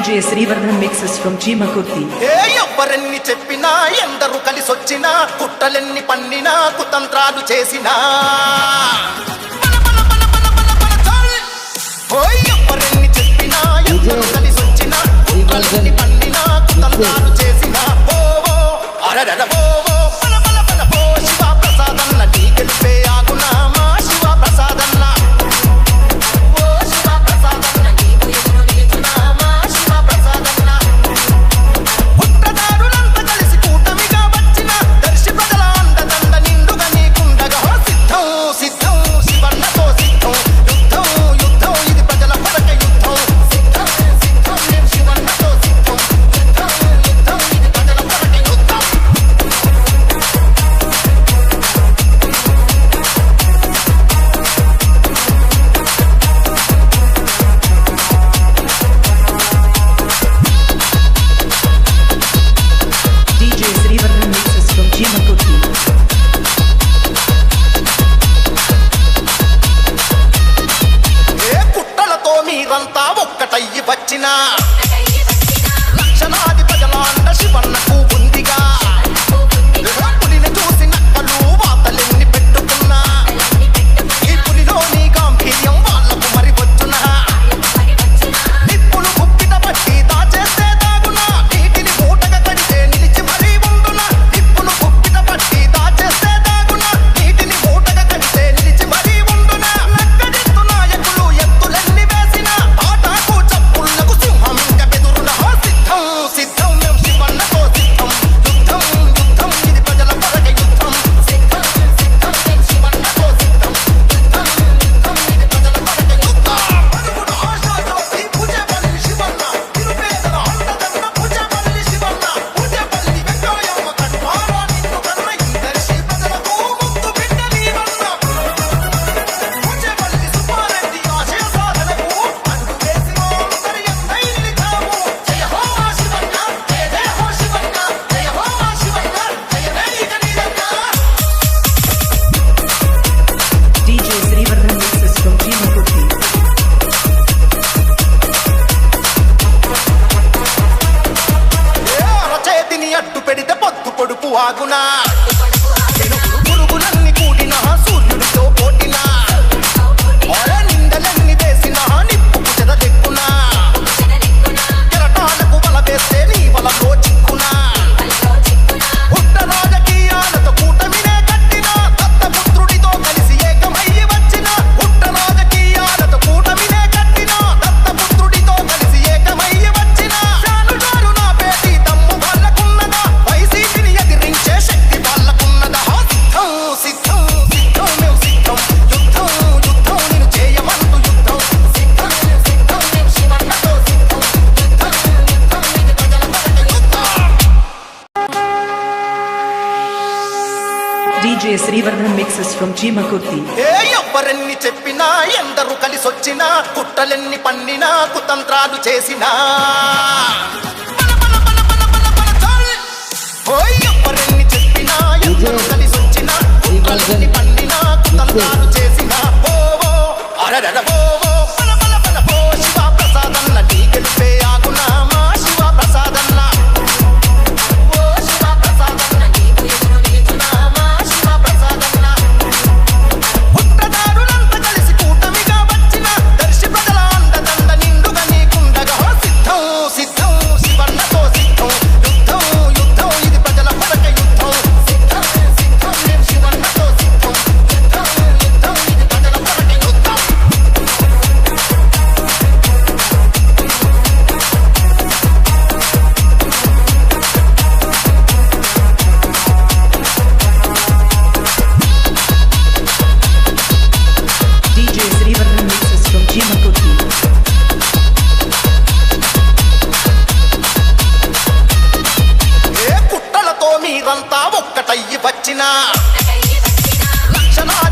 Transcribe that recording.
DJ Srivardhan mixes from Chimakurthi ఏ ఎవ్వరెన్ని చెప్పినా ఎందరూ కలిసొచ్చినా కుట్రలెన్ని పన్నినా కుతంత్రాలు చేసినా. అట్టు పెడితే పొత్తు కొడుపు ఆగునా. DJ Srivardhan mixes from Chimakurthi ఏ ఎవ్వరెన్ని చెప్పినా ఎందరూ కలిసొచ్చినా కుట్రలెన్ని పన్నినా కుతంత్రాలు చేసినా. ఎవ్వరెన్ని చెప్పినా ఎందరు కలిసొచ్చినా కుట్రలెన్ని పన్నినా కుతంత్రాలు Shall